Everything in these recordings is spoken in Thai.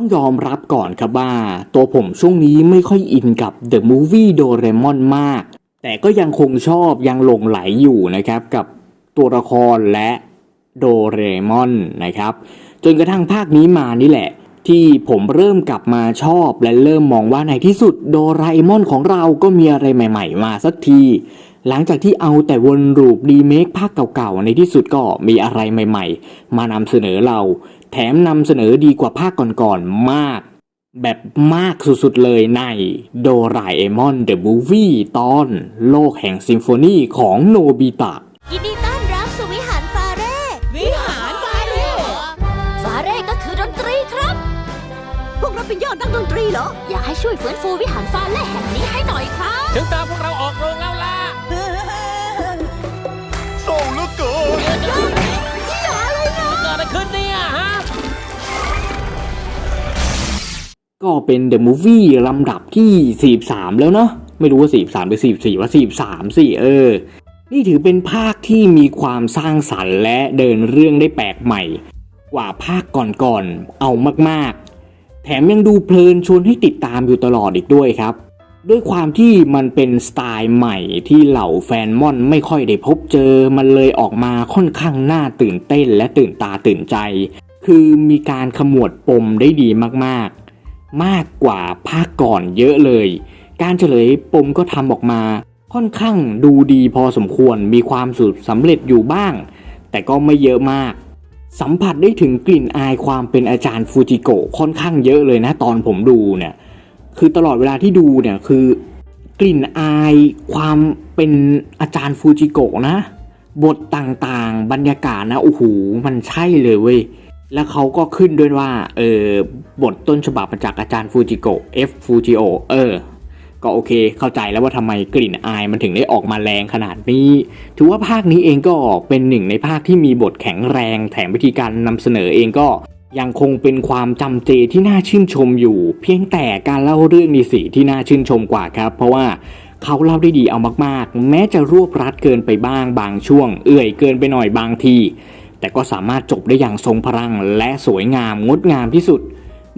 ต้องยอมรับก่อนครับว่า ตัวผมช่วงนี้ไม่ค่อยอินกับ The Movie Doraemon มาก แต่ก็ยังคงชอบยังหลงไหลอยู่นะครับกับตัวละครและโดเรมอนนะครับ จนกระทั่งภาคนี้มานี่แหละ ที่ผมเริ่มกลับมาชอบและเริ่มมองว่าในที่สุดโดราเอมอนของเราก็มีอะไรใหม่ ๆ มาสักที หลังจากที่เอาแต่วนรูปรีเมคภาคเก่าๆ ในที่สุดก็มีอะไรใหม่ ๆ มานำเสนอเรา แถมนำเสนอดีกว่าภาคก่อนๆมาก แบบมากสุดๆเลยในโดราเอมอนเดอะมูฟวี่ตอนโลกแห่งซิมโฟนีของโนบิตะ ยินดีต้อนรับสู่วิหารฟาเร่วิหารฟาเร่เหรอฟาเร่ก็คือดนตรีครับ พวกเราเป็นยอดนักดนตรีเหรอ อยากให้ช่วยฟื้นฟูวิหารฟาเร่แห่งนี้ให้หน่อยครับ ถึงตาพวกเราออกโรง ก็เป็น The Movie ลำดับที่ 43 แล้วเนาะไม่รู้ว่า 43 หรือ 44 ว่า 43สิเออ นี่ถือเป็นภาคที่มีความสร้างสรรค์และเดินเรื่องได้แปลกใหม่ กว่าภาคก่อนๆเอามากๆ แถมยังดูเพลินชวนให้ติดตามอยู่ตลอดอีกด้วยครับ ด้วยความที่มันเป็นสไตล์ใหม่ที่เหล่าแฟนมอนไม่ค่อยได้พบเจอ มันเลยออกมาค่อนข้างน่าตื่นเต้นและตื่นตาตื่นใจ คือมีการขมวดปมได้ดีมากๆ มากกว่าภาคก่อนเยอะเลย การเฉลยปมก็ทำออกมาค่อนข้างดูดีพอสมควรมีความสุดสำเร็จอยู่บ้าง แต่ก็ไม่เยอะมาก สัมผัสได้ถึงกลิ่นอายความเป็นอาจารย์ฟูจิโกะค่อนข้างเยอะเลยนะตอนผมดูเนี่ยคือตลอดเวลาที่ดูเนี่ยคือกลิ่นอายความเป็นอาจารย์ฟูจิโกะนะ บทต่างๆ บรรยากาศนะโอ้โหมันใช่เลยเว้ย แล้วเขาก็ขึ้นด้วยว่า เออบทต้นฉบับมาจากอาจารย์ฟูจิโกะ F ฟูจิโอเออ ก็โอเค เข้าใจแล้วว่าทำไมกลิ่นอายมันถึงได้ออกมาแรงขนาดนี้ ถือว่าภาคนี้เองก็เป็นหนึ่งในภาคที่มีบทแข็งแรง แถมวิธีการนำเสนอเองก็ยังคงเป็นความจำเจที่น่าชื่นชมอยู่ เพียงแต่การเล่าเรื่องในสีที่น่าชื่นชมกว่าครับ เพราะว่าเขาเล่าได้ดีเอามากๆ แม้จะรวบรัดเกินไปบ้างบางช่วง เอื่อยเกินไปหน่อยบางที แต่ก็สามารถจบได้อย่างทรงพลังและสวยงามงดงามที่สุด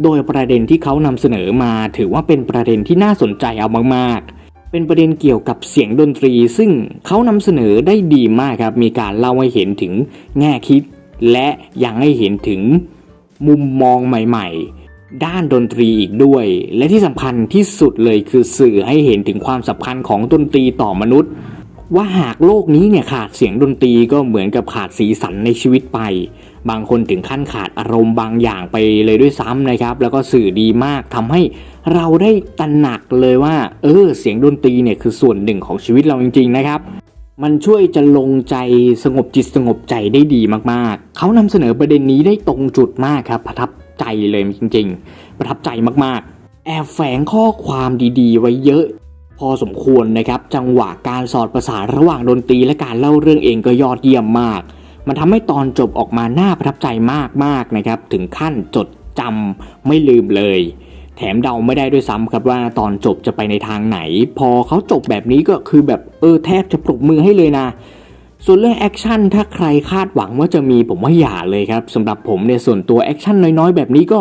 โดยประเด็นที่เขานำเสนอมาถือว่าเป็นประเด็นที่น่าสนใจเอามากๆ เป็นประเด็นเกี่ยวกับเสียงดนตรี ซึ่งเขานำเสนอได้ดีมากครับ มีการเล่าให้เห็นถึงแง่คิด และยังให้เห็นถึงมุมมองใหม่ ๆด้านดนตรีอีกด้วย และที่สำคัญที่สุดเลยคือสื่อให้เห็นถึงความสำคัญของดนตรีต่อมนุษย์ ว่าหากโลกนี้เนี่ยขาดเสียงดนตรีก็เหมือนกับขาดสีสันในชีวิตไป บางคนถึงขั้นขาดอารมณ์บางอย่างไปเลยด้วยซ้ำนะครับ แล้วก็สื่อดีมากทำให้เราได้ตระหนักเลยว่า เออ เสียงดนตรีเนี่ยคือส่วนหนึ่งของชีวิตเราจริง ๆ นะครับมันช่วยจะลงใจสงบจิตสงบใจได้ดีมากๆ เขานำเสนอประเด็นนี้ได้ตรงจุดมากครับ ประทับใจเลยจริง ๆ ประทับใจมากๆ แอบแฝงข้อความดีๆ ไว้เยอะ พอสมควรนะครับ จังหวะการสอดประสานระหว่างดนตรีและการเล่าเรื่องเองก็ยอดเยี่ยมมาก มันทำให้ตอนจบออกมาน่าประทับใจมากๆนะครับ ถึงขั้นจดจำไม่ลืมเลย แถมเดาไม่ได้ด้วยซ้ำครับว่าตอนจบจะไปในทางไหน พอเขาจบแบบนี้ก็คือแบบเออแทบจะปรบมือให้เลยนะส่วนเรื่องแอคชั่นถ้าใครคาดหวังว่าจะมีผมว่าอย่าเลยครับสำหรับผมเนี่ยส่วนตัวแอคชั่นน้อยๆ แบบนี้ก็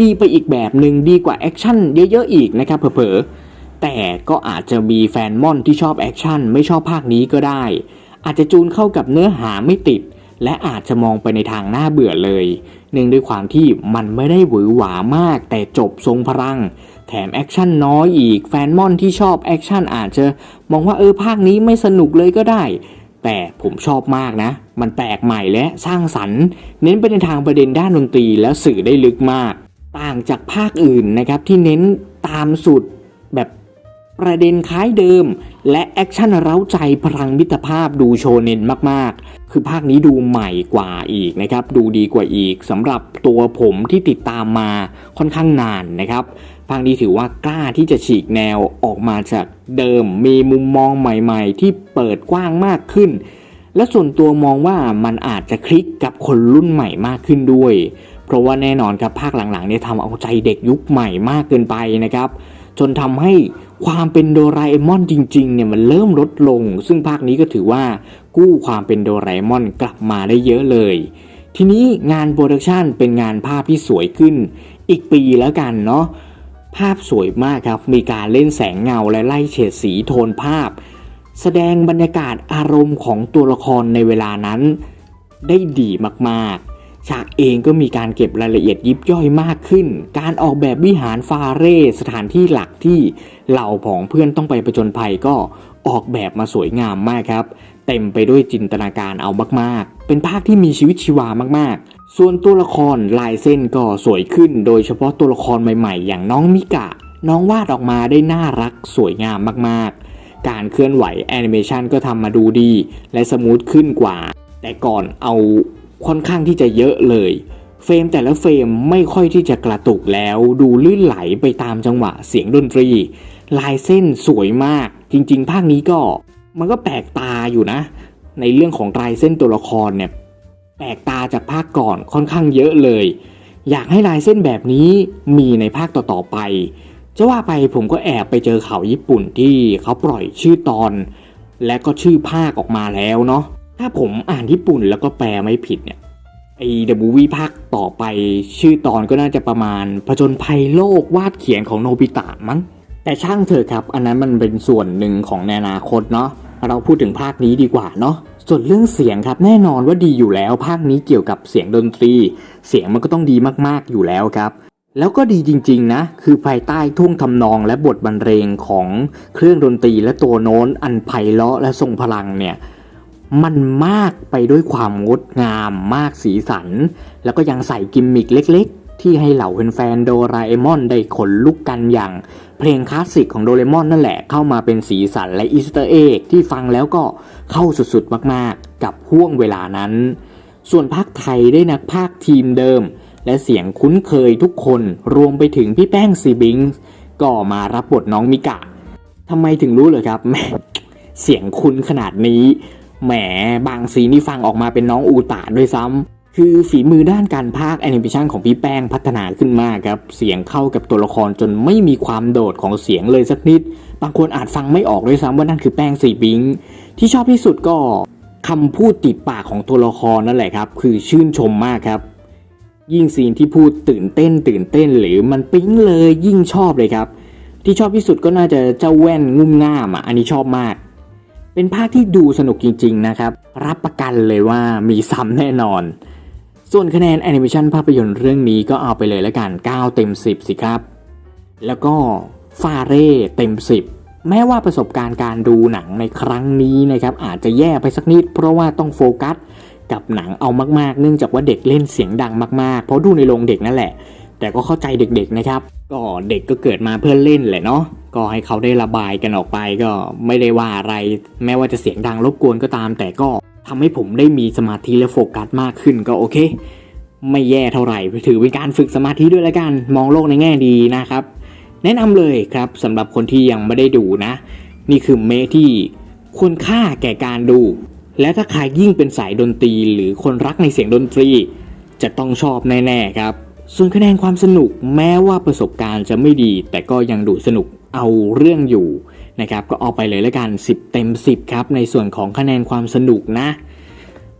ดีไปอีกแบบหนึ่งดีกว่าแอคชั่นเยอะๆอีกนะครับเผลอๆ แต่ก็อาจจะมีแฟนม่อนที่ชอบแอคชั่นไม่ชอบภาคนี้ก็ได้ อาจจะจูนเข้ากับเนื้อหาไม่ติด และอาจจะมองไปในทางน่าเบื่อเลย เนื่องด้วยความที่มันไม่ได้หวือหวามาก แต่จบทรงพลัง แถมแอคชั่นน้อยอีก แฟนม่อนที่ชอบแอคชั่นอาจจะมองว่าเออภาคนี้ไม่สนุกเลยก็ได้ แต่ผมชอบมากนะ มันแปลกใหม่และสร้างสรรค์ เน้นไปในทางประเด็นด้านดนตรีแล้วสื่อได้ลึกมาก ต่างจากภาคอื่นนะครับที่เน้นตามสูตรแบบ ประเด็นคล้ายเดิม และแอคชั่นเร้าใจพลังมิตรภาพดูโชเน้นมากๆ คือภาคนี้ดูใหม่กว่าอีกนะครับ ดูดีกว่าอีกสำหรับตัวผมที่ติดตามมาค่อนข้างนานนะครับ ภาคนี้ถือว่ากล้าที่จะฉีกแนวออกมาจากเดิม มีมุมมองใหม่ๆ ที่เปิดกว้างมากขึ้น และส่วนตัวมองว่ามันอาจจะคลิกกับคนรุ่นใหม่มากขึ้นด้วย เพราะว่าแน่นอนครับภาคหลังๆเนี่ยทำเอาใจเด็กยุคใหม่มากเกินไปนะครับ จนทำให้ความเป็นโดราเอมอนจริงๆเนี่ยมันเริ่มลดลง ซึ่งภาคนี้ก็ถือว่ากู้ความเป็นโดราเอมอนกลับมาได้เยอะเลย ทีนี้งานโปรดักชันเป็นงานภาพที่สวยขึ้น อีกปีแล้วกันเนาะภาพสวยมากครับ มีการเล่นแสงเงาและไล่เฉดสีโทนภาพ แสดงบรรยากาศอารมณ์ของตัวละครในเวลานั้น ได้ดีมากๆ ฉากเองก็มีการเก็บรายละเอียดยิบย่อยมากขึ้น การออกแบบวิหารฟาเร่สถานที่หลักที่เหล่าผองเพื่อนต้องไปประจนภัยก็ออกแบบมาสวยงามมากครับ เต็มไปด้วยจินตนาการเอามากๆ เป็นภาคที่มีชีวิตชีวามากๆ ส่วนตัวละครลายเส้นก็สวยขึ้น โดยเฉพาะตัวละครใหม่ๆ อย่างน้องมิกะ น้องวาดออกมาได้น่ารักสวยงามมากๆ การเคลื่อนไหวแอนิเมชันก็ทำมาดูดี และสมูทขึ้นกว่า แต่ก่อนเอา ค่อนข้างที่จะเยอะเลย เฟรมแต่ละเฟรมไม่ค่อยที่จะกระตุกแล้วดูลื่นไหลไปตามจังหวะเสียงดนตรี ลายเส้นสวยมาก จริง ๆ ภาคนี้ก็มันก็แปลกตาอยู่นะ ในเรื่องของลายเส้นตัวละครเนี่ยแปลกตาจากภาคก่อนค่อนข้างเยอะเลย อยากให้ลายเส้นแบบนี้มีในภาคต่อๆไปจะว่าไปผมก็แอบไปเจอข่าวญี่ปุ่นที่เขาปล่อยชื่อตอน และก็ชื่อภาคออกมาแล้วเนาะ ถ้าผมอ่านญี่ปุ่นแล้วก็แปลไม่ผิดเนี่ยไอเดอะมูวี่ภาคต่อไปชื่อตอนก็น่าจะประมาณผจญภัยโลกวาดเขียนของโนบิตะมั้งแต่ช่างเถอะครับ อันนั้นมันเป็นส่วนหนึ่งของในอนาคตเนาะเราพูดถึงภาคนี้ดีกว่าเนาะส่วนเรื่องเสียงครับแน่นอนว่าดีอยู่แล้ว ภาคนี้เกี่ยวกับเสียงดนตรี เสียงมันก็ต้องดีมากๆอยู่แล้วครับ แล้วก็ดีจริงๆนะ คือภายใต้ท่วงทำนองและบทบรรเลงของเครื่องดนตรีและตัวโน้นอันไพเราะและทรงพลังเนี่ย มันมากไปด้วยความงดงามมากสีสัน แล้วก็ยังใส่กิมมิคเล็กๆ ที่ให้เหล่าแฟนๆโดราเอมอนได้ขนลุกกันอย่าง เพลงคลาสสิกของโดเรมอนนั่นแหละเข้ามาเป็นสีสันและอีสเตอร์เอ็กที่ฟังแล้วก็เข้าสุดๆมากๆ กับห่วงเวลานั้น ส่วนภาคไทยได้นักภาคทีมเดิม และเสียงคุ้นเคยทุกคนรวมไปถึงพี่แป้งซีบิงส์ก็มารับบทน้องมิกะทำไมถึงรู้เหรอครับแหมเสียงคุ้นขนาดนี้ แหมบางซีนนี่ฟังออกมาเป็นน้องอูตะด้วยซ้ำคือฝีมือด้านการพากย์แอนิเมชันของพี่แป้งพัฒนาขึ้นมากครับ เสียงเข้ากับตัวละครจนไม่มีความโดดของเสียงเลยสักนิด บางคนอาจฟังไม่ออกด้วยซ้ำว่านั่นคือแป้งสีบิง ที่ชอบที่สุดก็คำพูดติดปากของตัวละครนั่นแหละครับ คือชื่นชมมากครับ ยิ่งซีนที่พูดตื่นเต้น ตื่นเต้นหรือมันปิ๊งเลยยิ่งชอบเลยครับ ที่ชอบที่สุดก็น่าจะเจ้าแว่นงุ่มง่ามอะอันนี้ชอบมาก เป็นภาคที่ดูสนุกจริง ๆ นะครับ รับประกันเลยว่ามีซ้ำแน่นอน ส่วนคะแนนแอนิเมชันภาพยนตร์เรื่องนี้ก็เอาไปเลยละกัน 9 เต็ม 10 สิครับ แล้วก็ฟาเร่เต็ม 10 แม้ว่าประสบการณ์การดูหนังในครั้งนี้นะครับ อาจจะแย่ไปสักนิด เพราะว่าต้องโฟกัสกับหนังเอามากๆ เนื่องจากว่าเด็กเล่นเสียงดังมากๆ เพราะดูในโรงเด็กนั่นแหละ แต่ก็เข้าใจเด็กๆนะครับ ก็เด็กก็เกิดมาเพื่อเล่นแหละเนาะ ก็ให้เขาได้ระบายกันออกไปก็ไม่ได้ว่าอะไร แม้ว่าจะเสียงดังรบกวนก็ตาม แต่ก็ทำให้ผมได้มีสมาธิและโฟกัสมากขึ้นก็โอเค ไม่แย่เท่าไหร่ถือเป็นการฝึกสมาธิด้วยละกัน มองโลกในแง่ดีนะครับ แนะนำเลยครับสำหรับคนที่ยังไม่ได้ดูนะ นี่คือเมที่ควรค่าแก่การดู และถ้าใครยิ่งเป็นสายดนตรี หรือคนรักในเสียงดนตรี จะต้องชอบแน่ๆครับ ส่วนคะแนนความสนุกแม้ว่าประสบการณ์จะไม่ดี แต่ก็ยังดูสนุก เอาเรื่องอยู่นะครับก็เอาไปเลยละกัน 10 เต็ม 10 ครับ ในส่วนของคะแนนความสนุกนะ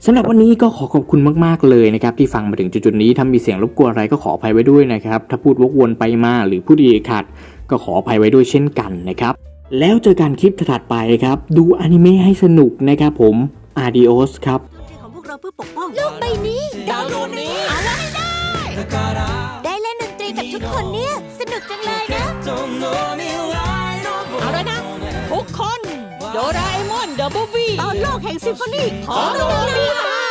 สำหรับวันนี้ก็ขอขอบคุณมากๆเลยนะครับที่ฟังมาถึงจุดๆนี้ถ้ามีเสียงรบกวนอะไรก็ขออภัยไว้ด้วยนะครับถ้าพูดวกวนไปมาหรือพูดดีขัด ก็ขออภัยไว้ด้วยเช่นกันนะครับแล้วเจอกันคลิปถัดไปครับดูอนิเมะให้สนุกนะครับผม Adios ครับของพวกเราเพื่อปกป้องโลกใบนี้ดาวดวงนี้ได้เล่นดนตรีกับทุกคนเนี่ยส นุกจังเลยนะ เอาเลยนะ ทุกคน โดราเอมอนเดอะมูฟวี่ตอนโลกแห่งซิมโฟนีขอโดราเอมอน